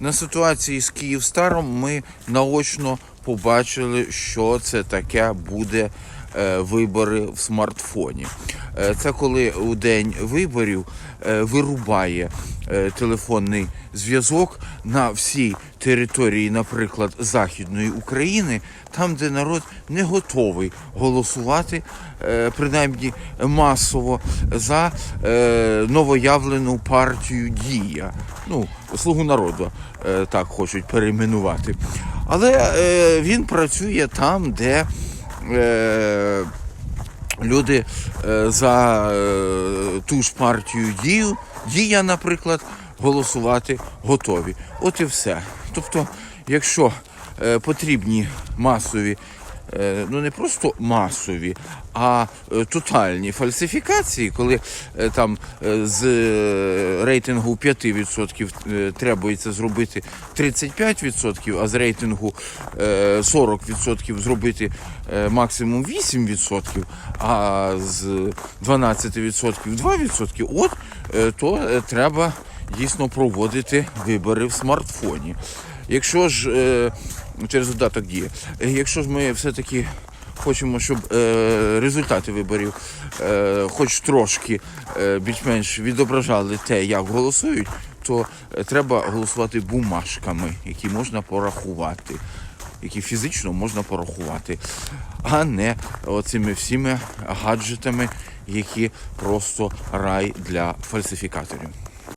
на ситуації з Київстаром ми наочно побачили, що це таке буде е, вибори в смартфоні. Е, Це коли у день виборів е, вирубає телефонний зв'язок на всій території, наприклад, Західної України, там, де народ не готовий голосувати, е, принаймні масово, за е, новоявлену партію Дія. Ну, Слугу народу е, так хочуть перейменувати. Але він працює там, де. Люди за ту ж партію дію, дія, наприклад, голосувати готові. От і все. Тобто, якщо е, потрібні масові, е, ну не просто масові, а е, тотальні фальсифікації, коли е, там е, з е, рейтингу 5% е, требується зробити 35%, а з рейтингу е, 40% зробити е, максимум 8%, а з 12% 2%, от е, то е, треба дійсно проводити вибори в смартфоні. Якщо ж е, через додаток діє, якщо ж ми все-таки хочемо, щоб е, результати виборів е, хоч трошки е, більш-менш відображали те, як голосують, то е, треба голосувати бумажками, які можна порахувати. Які фізично можна порахувати, а не оцими всіми гаджетами, які просто рай для фальсифікаторів.